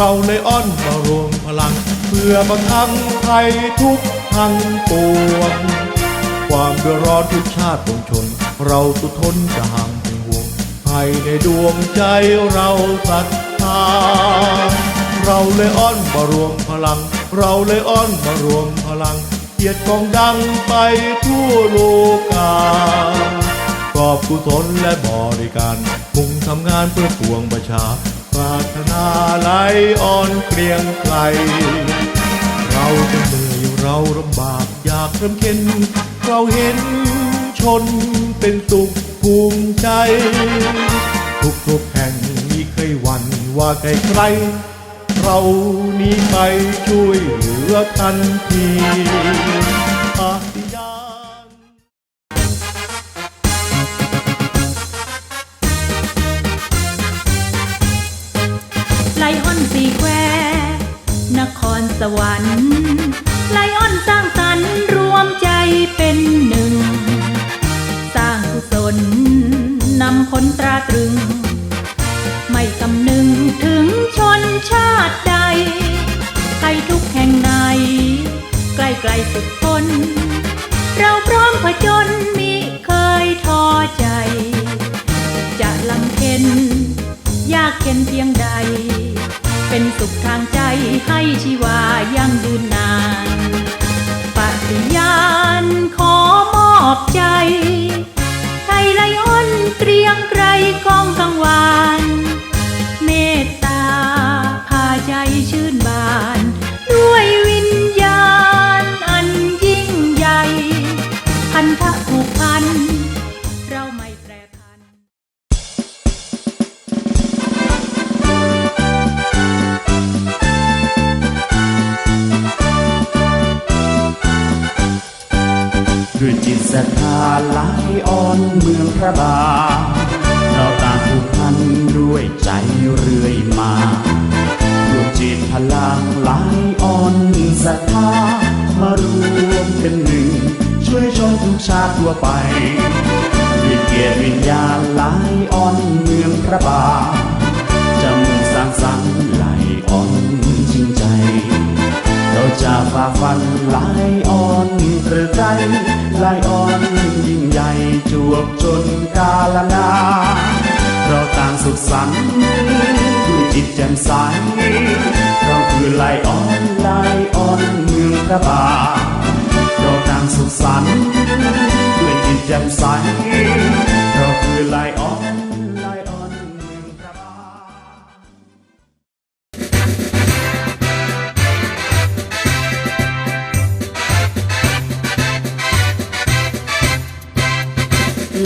เราเลยอ้อนมารวมพลัง เพื่อบังคังภัยทุกทั้งปวง ความเดือดร้อนทุกชาติต้องชน เราสุดทนจะห่างเป็นห่วงภายในดวงใจเราศรัทธาเราเลยอ้อนมารวมพลัง เราเลยอ้อนมารวมพลังเกียรติกองดังไปทั่วโลกากอบกุศลและบริการมุ่งทำงานเพื่อปวงประชา รารถนาไหลอ่อนเกรียงไกล เราจะเหนื่อยเราลำบากอยากเริ่มเข็นเราเห็นชนเป็นสุขภูมิใจ ทุกทุกแห่งมีเคยหวันว่าใครใคร เรานี้ไปช่วยเหลือทันที ไกลสุดทน เราพร้อมผจญมิเคยท้อใจ จะลำเค็นยากเข็นเพียงใด เป็นสุขทางใจให้ชีวายังยืนนานปฏิญาณขอมอบใจไทยไลออนเกรียงไกรกองกังวาน เมต ศรัทธาไหลอ่อนเมืองพระบาทเราต่างผูกพันด้วยใจเรื่อยมาดวยจิตพลังไหลอ่อนศรัทธามารวมเป็นหนึ่ง ช่วยชนทุกชาติทั่วไปด้วยเกียรติวิญญาณไหลอ่อนเมืองพระบาทจะมุ่งสร้างสรรค์ไหลอ่อนจริงใจเราจะฝ่าฟันลายอ่อนเตรือไกรลายอ่อน ยิ่งใหญ่จวบจนกาลนาเราต่างสุขสันต์ด้วยจิตแจ่มใสเราคือไลออนไลออนเมืองพระบาทเราต่างสุขสันต์ด้วยจิตแจ่มใสเราคือไลออน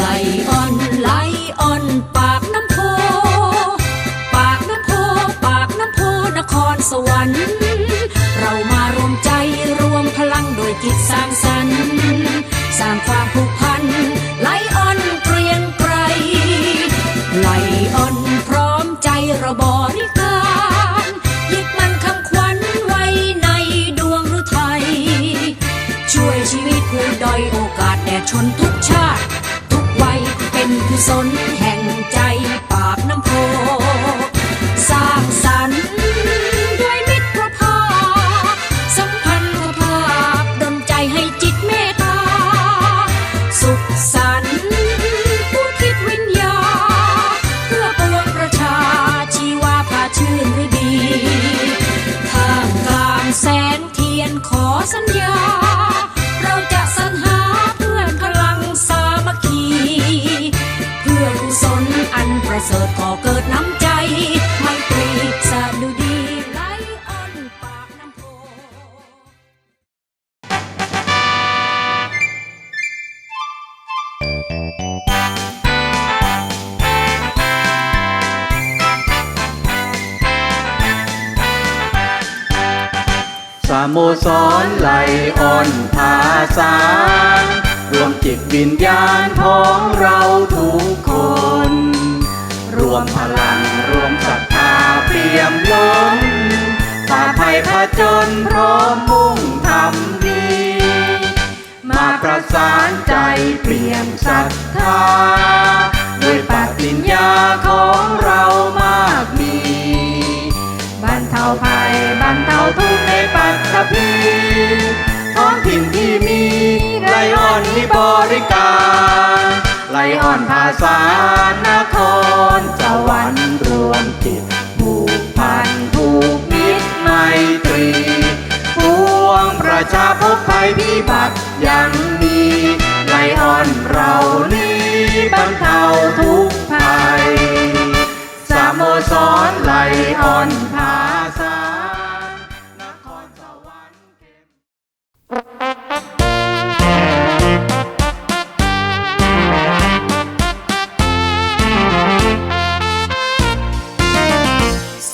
ไหลอ่อนไหลอ่อนปากน้ำโพ ปากน้ำโพ ปากน้ำโพนครสวรรค์ เรามารวมใจรวมพลังโดยจิตสร้างสรรค์ สร้างความผูกพันไหลอ่อนเกรียงไกรไลอ่อนพร้อมใจราบริการยึดมันคำขวัญไว้ในดวงฤทัยช่วยชีวิตผู้ด้อยโอกาสแด่ชนทุกชาติทุกวัย เป็นกุศลแห่ โมสรไหลอ่อนภาษารวมจิตวิญญาณของเราทุกคน รวมพลังรวมศรัทธาเปี่ยมล้นฝ่าภัยผจญพร้อมมุ่งทำดี มาประสานใจเปลี่ยนศรัทธาด้วยปฏิญญาของเรามากมีสา พีท้องถิ่นที่มีไลออนมีบริการไลออนภาษานครสวรรค์รวมจิตผูกพันผูกมิตรไมตรีปวงประชาพบภัยพิบัติยังมีไลออนเรานี้บรรเทาทุกภัยสามโมสรไลออนพา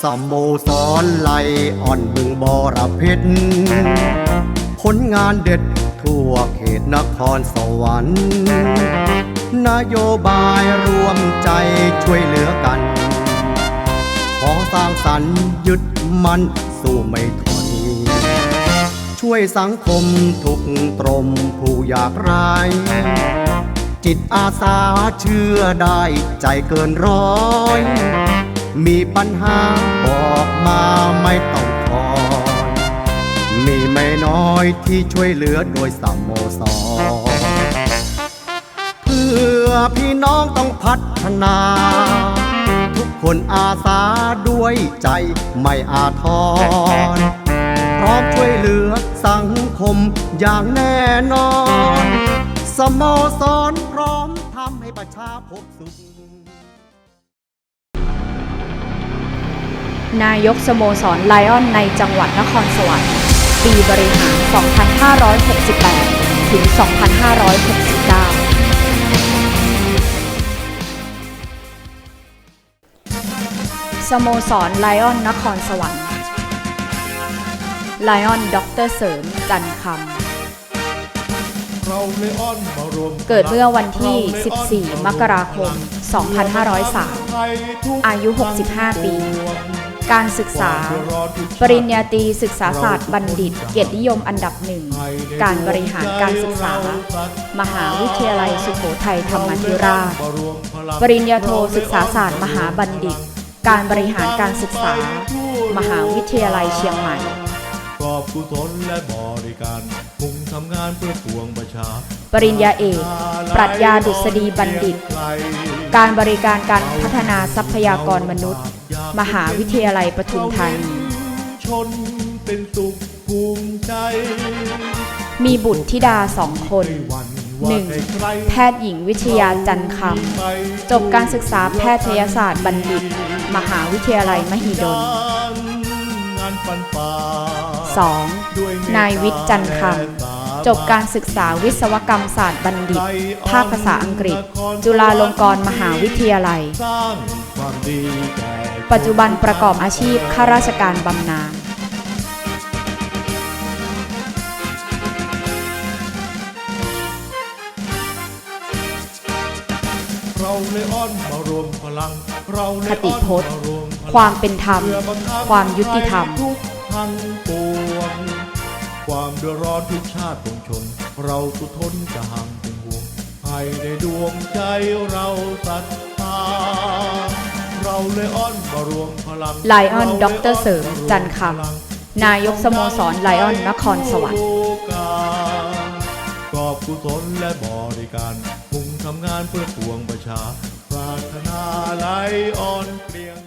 สโมสรไลอ่อนบึงบอระเพ็ดผลงานเด็ดทั่วเขตนครสวรรค์ นโยบายรวมใจช่วยเหลือกัน ขอสร้างสรรค์ยึดมั่นสู้ไม่ถอ ช่วยสังคมทุกตรมผู้อยากไร้จิตอาสาเชื่อได้ใจเกินร้อย มีปัญหาบอกมาไม่ต้องคอยมีไม่น้อยที่ช่วยเหลือโดยสโมสรเพื่อพี่น้องต้องพัฒนา ทุกคนอาสาด้วยใจไม่อาทรพร้อมช่วยเหลือ สังคมอย่างแน่นอน สโมสรพร้อมทำให้ประชาพบสุข นายกสโมสรไลออนในจังหวัดนครสวรรค์ปีบริหาร 2568 ถึง 2569สโมสรไลออนนครสวรรค์ ไลออนด็อกเตอร์เสริมจันทร์คำเราเลยอ้อนมารวมเกิดเมื่อวันที่ 14 มกราคม 2503 อายุ 65 ปี การศึกษา ปริญญาตรีศึกษาศาสตร์บัณฑิต เกียรตินิยมอันดับหนึ่ง การบริหารการศึกษา มหาวิทยาลัยสุโขทัยธรรมาธิราช ปริญญาโทศึกษาศาสตร์มหาบัณฑิต การบริหารการศึกษา มหาวิทยาลัยเชียงใหม่ก อบกุศลและบริการมุ่งทำงานเพื่อปวงประชา ปริญญาเอก ปรัชญาดุษฎีบัณฑิต การบริการการพัฒนาทรัพยากรมนุษย์ มหาวิทยาลัยปทุมธานีชนเป็นสุขภูมิใจ มีบุตรธิดาสองคนไม่หวั่นว่า 1. ใครๆแพทย์หญิงวิทยาจันทร์คำจบการศึกษาแพทยศาสตร์บัณฑิต มหาวิทยาลัยมหิดลงานฟันฝ่า 2. นายวิทย์จันทร์คำจบการศึกษาวิศวกรรมศาสตร์บัณฑิต ภาคภาษาอังกฤษ จุฬาลงกรณ์มหาวิทยาลัยสร้างความดีแก่ปัจจุบันประกอบอาชีพข้าราชการบำนาญเราเลยอ้อนมารวมพลัง เราเลยคติอ้อนพจน์มารวมพลัง ความเป็นธรรมพื่อบรรเทความยุติธรรม ทุกทั้งปวงความเดือดร้อนทุกชาติปวงชน เราทุกทนจะห่างเป็นห่วงให้ในดวงใจเราศรัทธาเราเลยอ้อนมารวมพลังไลออนด็อกเตอร์เสริมจันทร์คำนายกสโมสรไลออนนครสวรรค์กอบกุศลและบริการมุ่งทำงานเพื่อปวงประชา ปรารถนาไลออนเกลียงไกล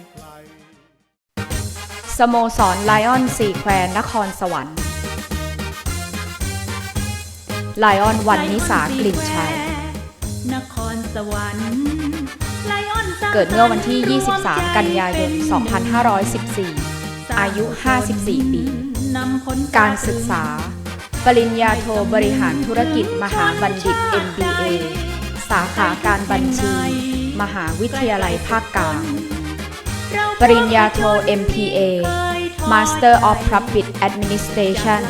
สโมสรไลออนสี่แควร์นครสวรรค์ไลออนวันนิสากลิ่นชัย นครสวรรค์ไลออนสร้างเกิดเมื่อวันที่รวมใจ23 กันยายน 2514 อายุ 54 ปีนำผลการศึกษา ปริญญาโทบริหารธุรกิจมหาบัณฑิต MBA สาขาการบัญชี มหาวิทยาลัยภาคกลาง ปริญญาโท MPA Master of Public Administration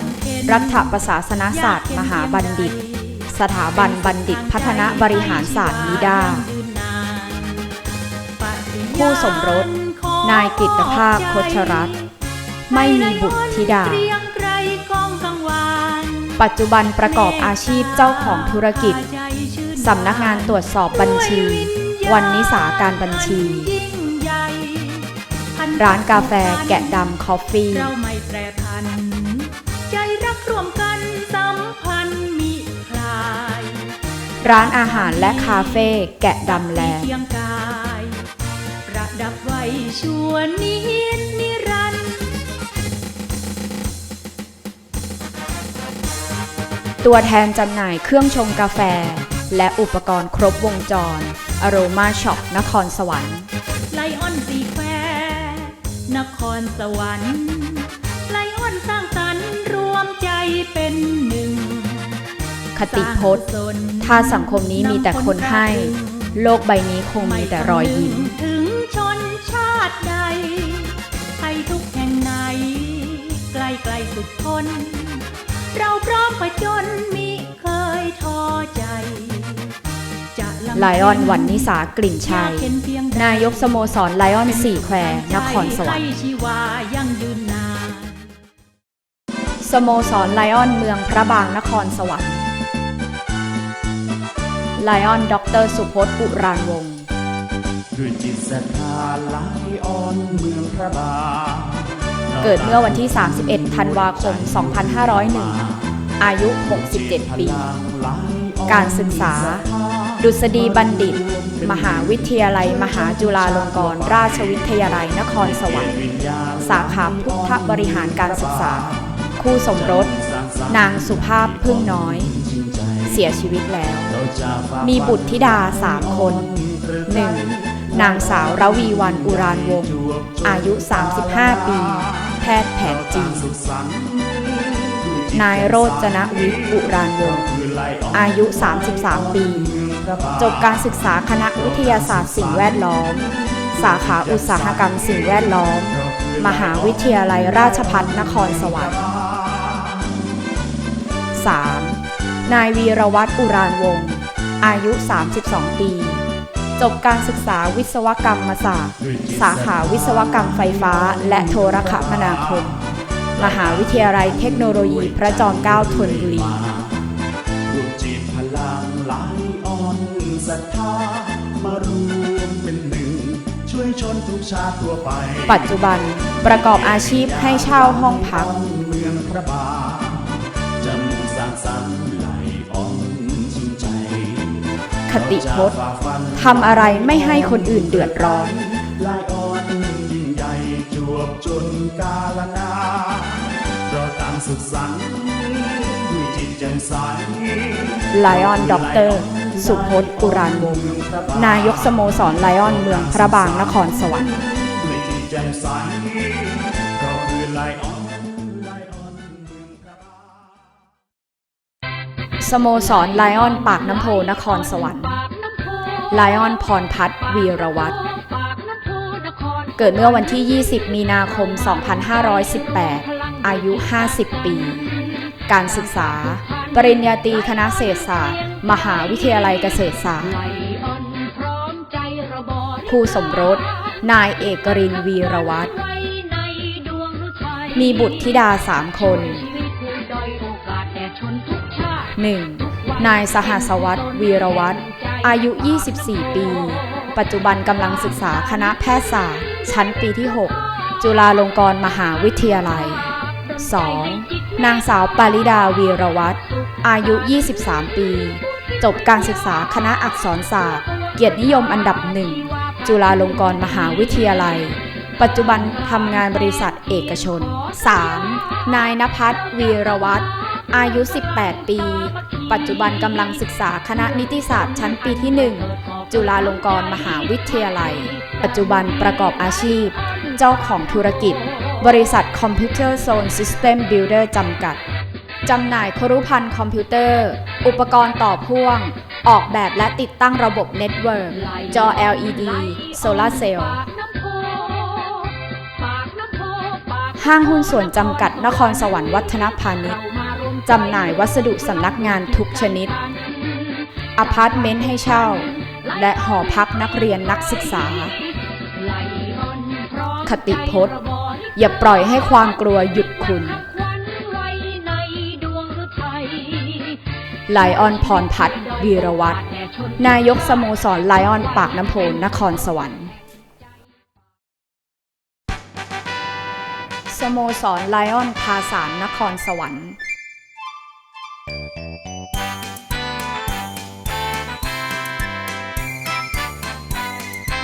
รัฐประศาสนศาสตร์ มหาบัณฑิต สถาบันบัณฑิตพัฒนาบริหารศาสตร์นิดาคู่สมรส นายกฤตภาพโคชรัตไม่มีบุตรธิดา ปัจจุบันประกอบอาชีพเจ้าของธุรกิจ สำนักงานตรวจสอบบัญชี วันนิสาการบัญชี ร้านกาแฟแกะดำคอฟฟี่เราไม่แปรพัน ใจรักร่วมกันสัมพันธ์มิคลายสร้านอาหารและคาเฟ่แกะดำแลเคียงกายประดับไว้ชั่วนิดนิรันดร์ตัวแทนจำหน่ายเครื่องชงกาแฟ และอุปกรณ์ครบวงจร Aroma Shop นครสวรรค์ นครสวรรค์ไลออนสร้างสรรค์รวมใจเป็นหนึ่ง คติพจน์ ถ้าสังคมนี้มีแต่คนให้ โลกใบนี้คงมีแต่รอยยิ้ม ถึงชนชาติใดไทยทุกแห่งไหน ไกลไกลสุดทน เราพร้อมผจญมิเคยท้อใจจะลำ ไลออนวันนิสากลิ่นชัยอยากเห็นเพียงใดนายกสโมสรไลออนสี่แควร์นครสวรรค์ให้ชีวายังยืนนานสโมสรไลออนเมืองพระบางนครสวรรค์ไลออนด็อกเตอร์สุพจน์อุรานวงศ์ด้วยจิตศรัทธาไหลอ่อนเมืองพระบางเกิดเมื่อวันที่ 31 ธันวาคม 2501 อายุ 67 ปี การศึกษา ดุษฎีบัณฑิต มหาวิทยาลัย มหาจุฬาลงกรณราชวิทยาลัยนครสวรรค์ สาขาพุทธบริหารการศึกษา คู่สมรส นางสุภาพพึ่งน้อย เสียชีวิตแล้ว มีบุตรธิดาสามคน 1. นางสาวระวีวันอุรานวงศ์อายุ 35 ปี แพทย์แผนจีนนายโรจนวิทย์อุรานวงศ์อายุ 33 ปี จบการศึกษาคณะวิทยาศาสตร์สิ่งแวดล้อม สาขาอุตสาหกรรมสิ่งแวดล้อม มหาวิทยาลัยราชภัฏนครสวรรค์ 3. นายวีรวัตรอุรานวงศ์อายุ 32 ปี จบการศึกษาวิศวกรรมศาสตร์ สาขาวิศวกรรมไฟฟ้า และโทรคมนาคม มหาวิทยาลัยเทคโนโลยีพระจอมเกล้าธนบุรี ชนทุกชาติทั่วไป ปัจจุบันประกอบอาชีพให้เช่าห้องพัก เมืองพระบางจำสร้างสรรค์ไหลอ่อนชื่นใจคติพจน์ทำอะไรไม่ให้คนอื่นเดือดร้อน ลายอ่อนยิ่งใหญ่จวบจนกาลนาเราต่างสุขสันต์ ไลออนด็อกเตอร์ สุพจน์อุรานวงศ์นายกสโมสรไลออนเมืองพระบางนครสวรรค์ด้วยจิตแจ่มใสเราคือลายอ่อนลายอ่อนเมืองพระบางสโมสรไลออนปากน้ำโพนครสวรรค์ไลออนพรพัฒน์วีรวัตรเกิดเมื่อวันที่ 20 มีนาคม 2518 อายุ 50 ปี การศึกษา ปริญญาตรีคณะเศรษฐศาสตร์ มหาวิทยาลัยเกษตรศาสตร์คู่สมรส นายเอกรินวีรวัตรมีบุตรธิดาสามคน 1. นายสหัสวัตรวีรวัตรอายุ 24 ปี ปัจจุบันกำลังศึกษาคณะแพทยศาสตร์ ชั้นปีที่ 6 จุฬาลงกรณ์มหาวิทยาลัย 2. นางสาวปาริดาวีรวัตรอายุ 23 ปี จบการศึกษาคณะอักษรศาสตร์ เกียรตินิยมอันดับหนึ่ง จุฬาลงกรณ์มหาวิทยาลัย ปัจจุบันทำงานบริษัทเอกชน 3. นายนภัสวีรวัตรอายุ 18 ปี ปัจจุบันกำลังศึกษาคณะนิติศาสตร์ชั้นปีที่ 1 จุฬาลงกรณ์มหาวิทยาลัย ปัจจุบันประกอบอาชีพ เจ้าของธุรกิจ บริษัท Computer Zone System Builder จำกัด จำหน่ายครุพันธ์คอมพิวเตอร์ อุปกรณ์ต่อพ่วง ออกแบบและติดตั้งระบบเน็ตเวิร์กจอ LED โซลาเซลล์ ห้างหุ้นส่วนจำกัดนครสวรรค์วัฒนพาณิชย์ จำหน่ายวัสดุสำนักงานทุกชนิด อพาร์ตเมนต์ให้เช่า และหอพักนักเรียนนักศึกษา คติพจน์ อย่าปล่อยให้ความกลัวหยุดคุณไลออนพรพัฒน์วีรวัตรนายกสโมสรไลออนปากน้ำโพนครสวรรค์ สโมสรไลออนพาสารนครสวรรค์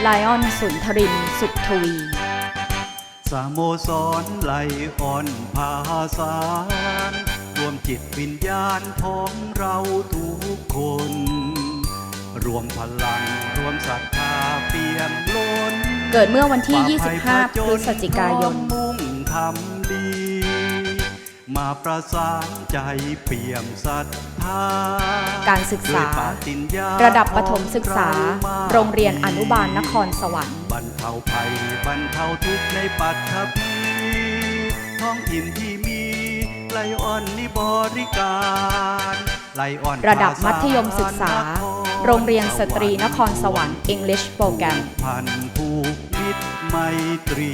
ไลออนสุนทรินสุดทวี สโมสรไลออนภาสารรวมจิตวิญญาณของเราทุกคน รวมพลังรวมศรัทธาเปี่ยมล้นเกิดเมื่อวันที่ฝ่ภั25 พฤศจิกายนพร้อมมุ่งทำดี มาประสานใจเปี่ยมศรัทธา การศึกษาด้วยปฏิญญาระดับประถมศึกษาของเมโรงเรียนอนุบาลนครสวรรค์บ รรเทาภัยบรรเทาทุกข์ในปัตภีท้องถิ่นที่มีไลออนนี่บริการไลออนระดับมัธยมศึกษาภนคโรงเรียนสตรีนครสวรรค์ English Program พันผูกมิตรไมตรี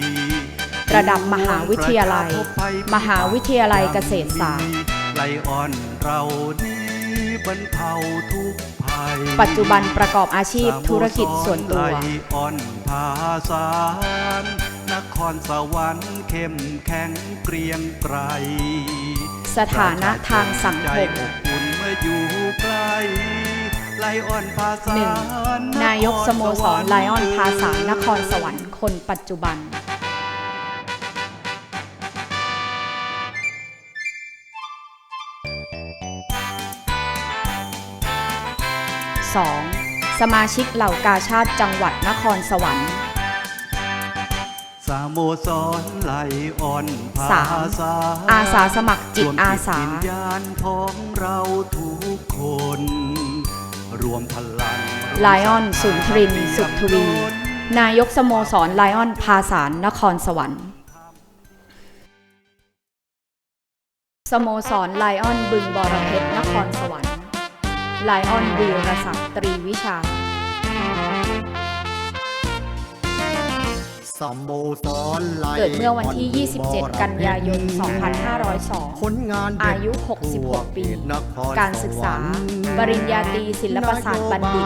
ระดับมหาวิทยาลัย มหาวิทยาลัยเกษตรศาสตร์ไลออนเรานี้ บรรเทาทุกข์ภัยปัจจุบันประกอบอาชีพธุรกิจส่วนตัวไลออนภาสารนครสวรรค์เข้มแข็งเกรียงไกรสถานะทางสังคมใจอบอุ่นเมื่ออยู่ใกล้ไลออนภาสารหนึ่งนายกสโมสรไลออนภาษานครสวรรค์คนปัจจุบัน 2. สมาชิกเหล่ากาชาติจังหวัดนครสวรรค์ สโมสรไลออนภาสามษาอาสาสมัครจิตอาสารวมจิตวิญญาณของเราทุกคน รวมพลังไลออนสุนทรินทร์สุขทวี นายกสโมสรไลออนภาษานนครสวรรค์ สโมสรไลออนบึงบรเพชรนครสวรรค์ ไลออนวีรศักดิ์ตรีวิชาสโมสรไลเกิดเมื่อวันที่ออนบึงบร27 กันยายนผ2502ลงานเด็ดอายุทั่ว66 ปีเขตนคการศึกษาสวรรค์ปริญญาตรีศิลปศาสตร์บัณฑิต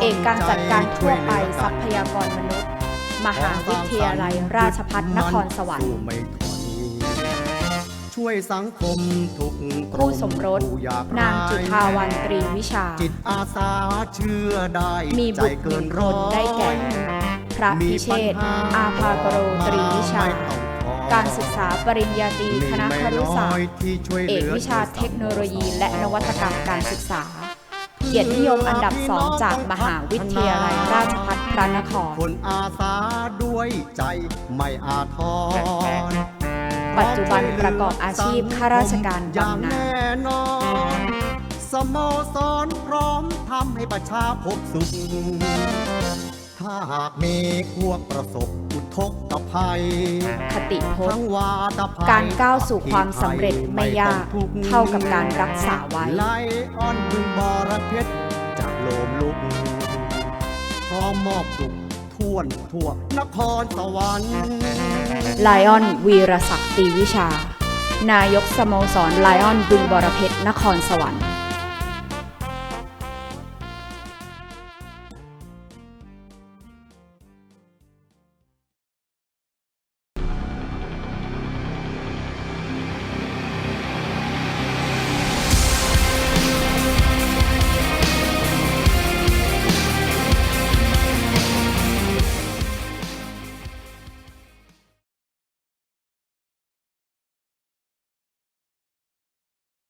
เอกการจัดการทั่วไปทรัพยากรมนุษย์ มหาวิทยาลัยราชภัฏนครสวรรค์สู้ไม่ถอย ช่วยสังคมทุกคู่สมรส ผู้ยกไร้นางจุธาวันตรีวิชา จิตอาสาเชื่อได้มีบุตรใจหเกินึ่นงคร้อนยได้แก่ พระพิเชษฐ์อาภากโรตรีวิชา ไม่ต้องขอการศึกษาปริญญาตรีคณะครุศาสตร์ที่ช่วยหเอลืกวิชาเทคโนโลยีและนวัตกรรมการศึกษา เกียรตินิยมอันดับสองจากมหาวิทยาลัยราชภัฏพระนคร คนอาสาด้วยใจไม่อาทร ปัจจุบันประกอบอาชีพข้าราชการอย่างบำนาญแน่นอนสโมสรพร้อมทำให้ประชาพบสุข ถ้าหากมีพวกประสบอุทกภัย คติพจทั้งน์วาตภัยการก้าวสู่ความสำเร็จไม่ยากต้องทุข์เท่ากับการรักษาไว้ไลออนบึงบอระเพชรจากโลมลุกพร้อมมอบสุข ท่วนทั่วนครสวรรค์ไลออนวีรศักดิ์ตีวิชา นายกสโมสรไลออนบึงบรเพชรนครสวรรค์